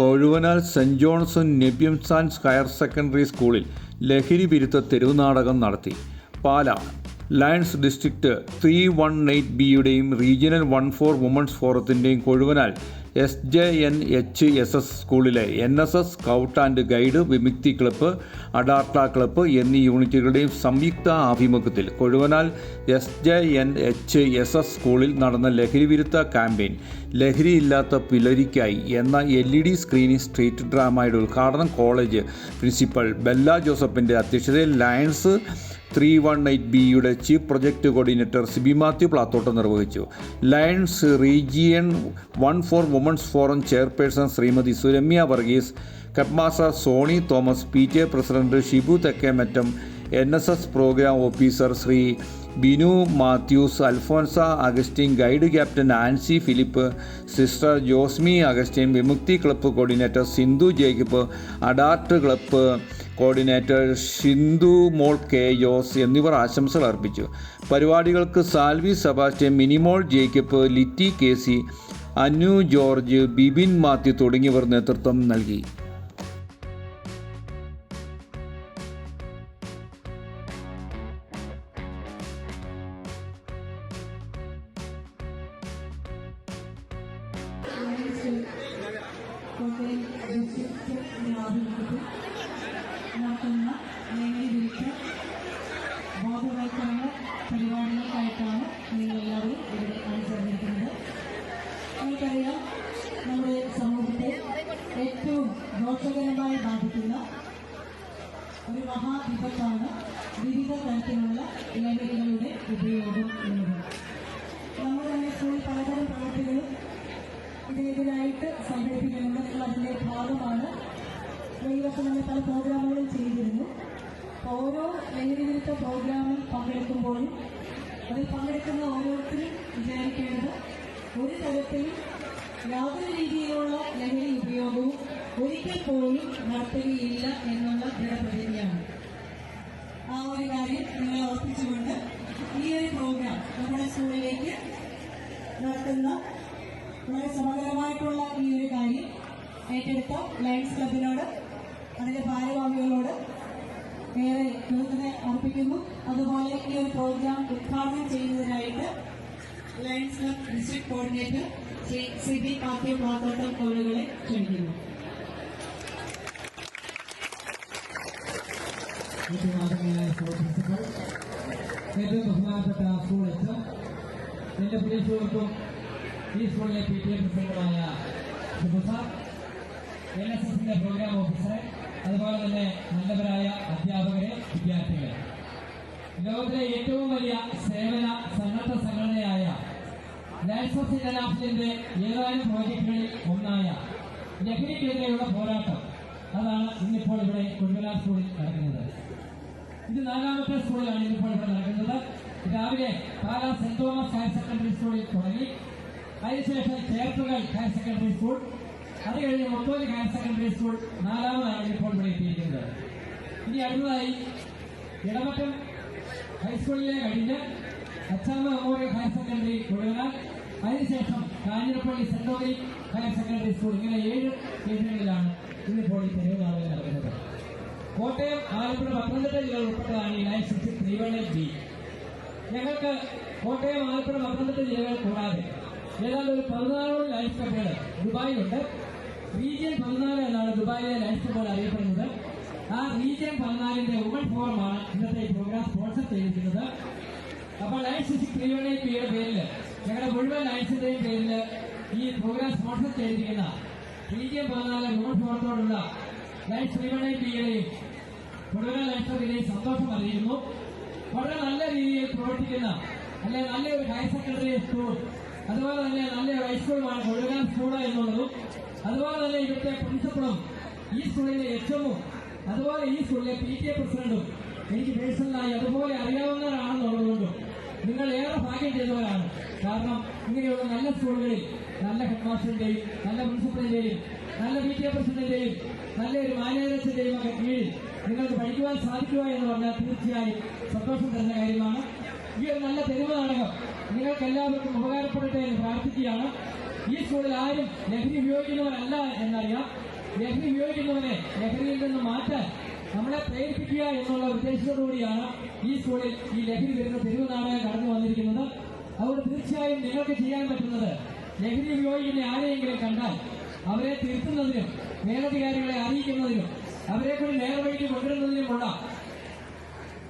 Kozhuvanal saint ജോൺസൺ നെബ്യം സാൻസ് ഹയർ സെക്കൻഡറി സ്കൂളിൽ ലഹരി വിരുദ്ധ തെരുവ് നാടകം നടത്തി. Pala lions district three one eight ബിയുടെയും regional one four women's ഫോറത്തിന്റെയും Kozhuvanal S J N H S S സ്കൂളിലെ N S S scout and guide Vimukthi club അഡാർട്ട club എന്നീ യൂണിറ്റുകളുടെയും സംയുക്ത ആഭിമുഖ്യത്തിൽ കൊഴുവനാൽ S J N H S എസ് സ്കൂളിൽ നടന്ന ലഹരി വിരുദ്ധ ക്യാമ്പയിൻ ലഹരിയില്ലാത്ത പിലരിക്കായി എന്ന L E D screening street ഡ്രാമയുടെ ഉദ്ഘാടനം കോളേജ് പ്രിൻസിപ്പൽ ബെല്ല ജോസഫിന്റെ അധ്യക്ഷതയിൽ ലയൺസ് ത്രീ വൺ എയ്റ്റ് ബിയുടെ chief project coordinator Siby Mathew Plathottu നിർവഹിച്ചു. Lions region one four women's forum chairperson Shrimati Suramya Varghese കപ്മാസ Sony Thomas P T A president Shibu Thekkemattam N S S programme officer Shri Binu Mathews Alphonsa Augustine guide captain Ancy Philip sister Josmi Augustine Vimukthi club coordinator Sindhu Jacob അഡാർട്ട് club coordinator Sindhu Mol K Jose എന്നിവർ ആശംസകൾ അർപ്പിച്ചു. പരിപാടികൾക്ക് Salvi Sebastian Minimol Jacob Litty K C Anu George Bibin Mathew തുടങ്ങിയവർ നേതൃത്വം നൽകി. ദോഷകരമായി ബാധിക്കുന്ന ഒരു മഹാവിപത്താണ് വിവിധ തരത്തിലുള്ള ലഹരികളുടെ ഉപയോഗം എന്നത് നമ്മുടെ തന്നെ സ്കൂളിൽ പലതരം പ്രവൃത്തികളും ഇതിനെതിരായിട്ട് സംഘടിപ്പിക്കുന്നുണ്ട് അതിന്റെ ഭാഗമാണ് ഈ വർഷം നമ്മൾ പല പ്രോഗ്രാമുകളും ചെയ്തിരുന്നു. ഓരോ ലഹരി വിരുദ്ധ പ്രോഗ്രാമിൽ പങ്കെടുക്കുമ്പോഴും അതിൽ പങ്കെടുക്കുന്ന ഓരോരുത്തരും വിചാരിക്കേണ്ടത് ഒരു തരത്തിലും യാതൊരു രീതിയിലുള്ള ലഹരി ഉപയോഗവും ഒരിക്കൽ പോലും നടത്തുകയില്ല എന്നുള്ള ദൃഢപ്രതിജ്ഞയാണ് ആ ഒരു കാര്യം നിങ്ങളെ ഓർപ്പിച്ചുകൊണ്ട് ഈ ഒരു പ്രോഗ്രാം നമ്മുടെ സ്കൂളിലേക്ക് നടത്തുന്ന വളരെ സമഗ്രമായിട്ടുള്ള ഈ ഒരു കാര്യം ഏറ്റെടുത്ത ലയൺസ് ക്ലബിനോട് അതിന്റെ ഭാരവാഹികളോട് ഏറെ കൃതജ്ഞത അർപ്പിക്കുന്നു. അതുപോലെ ഈ ഒരു പ്രോഗ്രാം ഉദ്ഘാടനം ചെയ്യുന്നതിനായിട്ട് lions club district coordinator Shri C B Mathew Plathottam അവരുകളെ ക്ഷണിക്കുന്നു. സ്കൂൾ പ്രിൻസിപ്പൽ ഏറ്റവും ബഹുമാനപ്പെട്ട സ്കൂൾ എച്ച് എന്റെ പ്രിയ സുഹൃത്തും ഈ സ്കൂളിലെ പി ടി എ പ്രസിഡന്റുമായ ഷിബുസാർ എൻ എസ് എസിന്റെ പ്രോഗ്രാം ഓഫീസറെ അതുപോലെ തന്നെ നല്ലവരായ അധ്യാപകരെ വിദ്യാർത്ഥികളെ. ലോകത്തിലെ ഏറ്റവും വലിയ സേവന സന്നദ്ധ സംഘടനയായ ലൈസൻസ് ഇന്റർനാഷണലിന്റെ ഏതാനും പ്രോജക്റ്റുകളിൽ ഒന്നായ ലഹരിക്കെതിരെയുള്ള പോരാട്ടം. അതാണ് ഇന്നിപ്പോൾ ഇവിടെ കുടുംബലാൽ സ്കൂളിൽ നടക്കുന്നത്. ഇത് നാലാമത്തെ സ്കൂളിലാണ് ഇന്നിപ്പോൾ ഇവിടെ നടക്കുന്നത്. രാവിലെ Pala Saint Thomas higher secondary സ്കൂളിൽ തുടങ്ങി. അതിനുശേഷം ചേർത്തുകൽ ഹയർ സെക്കൻഡറി സ്കൂൾ. അത് കഴിഞ്ഞ് മുത്തോലി ഹയർ സെക്കൻഡറി സ്കൂൾ നാലാമതാണ് ഇപ്പോൾ ഇവിടെ എത്തിയിരിക്കുന്നത്. ഇനി അടുത്തതായി ഇടമറ്റം ഹൈസ്കൂളിലെ കഴിഞ്ഞ് Achamma memorial higher secondary Kodungal അതിനുശേഷം Kanjirappally saint higher secondary school ഇങ്ങനെ ഏഴ് കേന്ദ്രങ്ങളിലാണ് ഇന്നിപ്പോൾ ഈ തെരുവ് നാളുകൾ കോട്ടയം ആലപ്പുഴ പത്തനംതിട്ട ജില്ലകൾ ഉൾപ്പെട്ടതാണ് ഈ life six three one eight B. ഞങ്ങൾക്ക് കോട്ടയം ആലപ്പുഴ പത്തനംതിട്ട ജില്ലകൾ കൂടാതെ ഏതാണ്ട് ഒരു പതിനാറോളം ലൈഫ് ക്ലബുകൾ ദുബായിലുണ്ട്. റീജിയൻ പതിനാല് എന്നാണ് ദുബായിലെ ലൈഫ് ക്ലബുകൾ അറിയപ്പെടുന്നത്. ആ റീജിയൻ പതിനാലിന്റെ ഉമൺ ഫോറമാണ് ഇന്നത്തെ പ്രോഗ്രാം സ്പോൺസർ ചെയ്തിരിക്കുന്നത്. അപ്പോൾ life six three one eight ബിയുടെ പേരിൽ ഞങ്ങളുടെ മുഴുവൻ ലൈഫിന്റെയും പേരിൽ ഈ പ്രോഗ്രാം സ്പോൺസർ ചെയ്തിരിക്കുന്ന റീജിയൻ പതിനാല് ഉമൺ ഫോറത്തോടുള്ള ലൈഫ് ത്രീ വൺ എയ്റ്റ് ബിയുടെയും മുഴുവൻ ലൈഫിന്റെയും സന്തോഷം അറിയിക്കുന്നു വളരെ നല്ല രീതിയിൽ പ്രവർത്തിക്കുന്ന അല്ലെ നല്ലൊരു ഹയർ സെക്കൻഡറി സ്കൂൾ അതുപോലെ തന്നെ നല്ലൊരു ഹൈസ്കൂളുമാണ് കൊഴുകാൻ സ്കൂൾ എന്നുള്ളതും അതുപോലെ തന്നെ ഇവിടുത്തെ പ്രിൻസിപ്പളും ഈ സ്കൂളിലെ എച്ച്എമ്മും അതുപോലെ ഈ സ്കൂളിലെ പി ടി എ പ്രസിഡന്റും എനിക്ക് പേഴ്സണലായി അതുപോലെ അറിയാവുന്നവരാണെന്നുള്ളതുകൊണ്ടും നിങ്ങൾ ഏറെ ഭാഗ്യം ചെയ്തവരാണ്. കാരണം ഇങ്ങനെയുള്ള നല്ല സ്കൂളുകളിൽ നല്ല ഹെഡ് മാസ്റ്ററിന്റെയും നല്ല പ്രിൻസിപ്പളിന്റെയും നല്ല പി ടി എ പ്രസിഡന്റിന്റെയും നല്ലൊരു മാനേജറസിന്റെയും ഒക്കെ കീഴിൽ നിങ്ങൾക്ക് പഠിക്കുവാൻ സാധിക്കുക എന്ന് പറഞ്ഞാൽ തീർച്ചയായും സന്തോഷം തരുന്ന കാര്യമാണ്. ഈ ഒരു നല്ല തെരുവ് നാടകം നിങ്ങൾക്ക് എല്ലാവർക്കും ഉപകാരപ്പെടട്ടെ എന്ന് പ്രാർത്ഥിക്കുകയാണ്. ഈ സ്കൂളിൽ ആരും ലഹരി ഉപയോഗിക്കുന്നവരല്ല എന്നറിയാം. ലഹരി ഉപയോഗിക്കുന്നവരെ ലഹരിയിൽ നിന്ന് മാറ്റാൻ നമ്മളെ പ്രേരിപ്പിക്കുക എന്നുള്ള ഉദ്ദേശത്തോടുകൂടിയാണ് ഈ സ്കൂളിൽ ഈ ലഹരി വരുന്ന തെരുവ് നാടകം കടന്നു വന്നിരിക്കുന്നത്. അതുകൊണ്ട് തീർച്ചയായും നിങ്ങൾക്ക് ചെയ്യാൻ പറ്റുന്നത് ലഹരി ഉപയോഗിക്കുന്ന ആരെയെങ്കിലും കണ്ടാൽ അവരെ തിരുത്തുന്നതിനും മേലധികാരികളെ അറിയിക്കുന്നതിനും അവരെ കൂടി നേർവഴിക്ക് കൊണ്ടുവരുന്നതിനുമുള്ള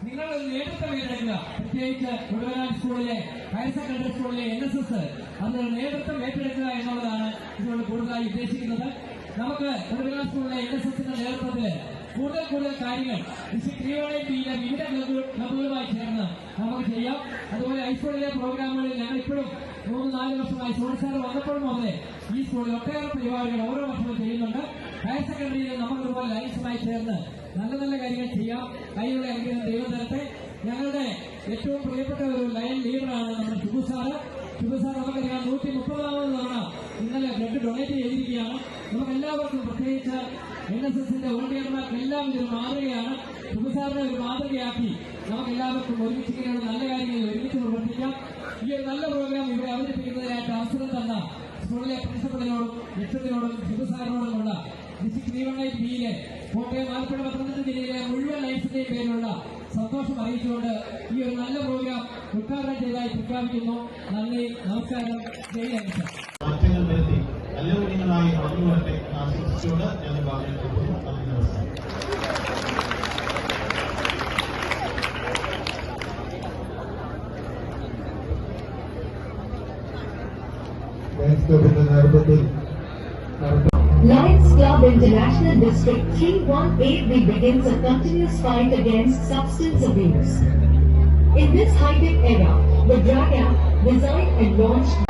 നിങ്ങൾ നേതൃത്വം ഏറ്റെടുക്കുക. പ്രത്യേകിച്ച് ഉടുവനാട് സ്കൂളിലെ ഹയർ സെക്കൻഡറി സ്കൂളിലെ എൻ എസ് എസ് അതിന് നേതൃത്വം ഏറ്റെടുക്കുക എന്നുള്ളതാണ് ഇതുകൊണ്ട് കൂടുതലായി ഉദ്ദേശിക്കുന്നത്. നമുക്ക് ഉടുവനാട് സ്കൂളിലെ എൻ എസ് എസിന്റെ നേതൃത്വത്തിൽ കൂടുതൽ കൂടുതൽ കാര്യങ്ങൾ ഡിസ്ട്രിക്ട് ഡിവൈഡിയിലെ വിവിധ ക്ലബുകളുമായി ചേർന്ന് നമുക്ക് ചെയ്യാം. അതുപോലെ ഹൈസ്കൂളിലെ പ്രോഗ്രാമുകളിൽ ഞങ്ങൾ ഇപ്പോഴും മൂന്ന് നാല് വർഷമായി സോണി സാർ വന്നപ്പോഴും മുതലേ ഈ സ്കൂളിൽ ഒട്ടേറെ പരിപാടികൾ ഓരോ വർഷവും ചെയ്യുന്നുണ്ട്. ഹയർ സെക്കൻഡറിയിൽ നമ്മൾ ഇതുപോലെ ലൈൻസുമായി ചേർന്ന് നല്ല നല്ല കാര്യങ്ങൾ ചെയ്യാം. കൈയുള്ള അനുഗ്രഹം ദൈവം തരട്ടെ. ഞങ്ങളുടെ ഏറ്റവും പ്രിയപ്പെട്ട ഒരു ലൈൻ ലീഡറാണ് നമ്മുടെ ശുഭു സാറ്. ശുഭു സാർ നമുക്കറിയാം നൂറ്റി മുപ്പതാമത് തവണ ഇന്നലെ ബ്ലഡ് ഡൊണേറ്റ് ചെയ്തിരിക്കുകയാണ്. നമുക്ക് എല്ലാവർക്കും പ്രത്യേകിച്ച് എൻ എസ് എസിന്റെ വോളണ്ടിയർമാർക്ക് എല്ലാം ഇതൊരു മാതൃകയാണ്. ശുഭു സാറിനെ ഒരു മാതൃകയാക്കി നമുക്ക് എല്ലാവർക്കും ഒരുമിച്ച് ഇങ്ങനെയുള്ള നല്ല കാര്യങ്ങളിൽ ഒരുമിച്ച് പ്രവർത്തിക്കാം. ഈ ഒരു നല്ല പ്രോഗ്രാം ഇവിടെ അവതരിപ്പിക്കുന്നതിനായിട്ട് അവസരം തന്ന സ്കൂളിലെ പ്രിൻസിപ്പലിനോടും ലക്ഷത്തിനോടും ശുഭു സാറിനോടുമുള്ള ഡിസ്ട്രിക്ട് ത്രീവണ്ണൈറ്റ് ബിയിലെ കോട്ടയം ആലപ്പുഴ പത്തനംതിട്ട ജില്ലയിലെ മുഴുവൻ ലൈഫിന്റെയും പേരിലുള്ള സന്തോഷം അറിയിച്ചുകൊണ്ട് ഈ ഒരു നല്ല പ്രോഗ്രാം ഉദ്ഘാടനം ചെയ്തതായി പ്രഖ്യാപിക്കുന്നു. നന്ദി നമസ്കാരം. ജയ് അമിത് മാറ്റങ്ങൾ വരുത്തി നല്ല കുഞ്ഞുങ്ങളായി വളർന്നു വരട്ടെ ആശംസിച്ചുകൊണ്ട് ഞാൻ നന്ദി നമസ്കാരം. ലയൺസ് നേതൃത്വത്തിൽ നടത്തുന്ന International District 318B begins a continuous fight against substance abuse. In this high-tech era, the Drag app, designed and launched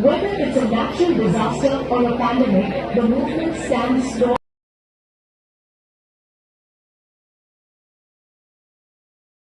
Whether it's a natural disaster or a pandemic, the movement stands strong.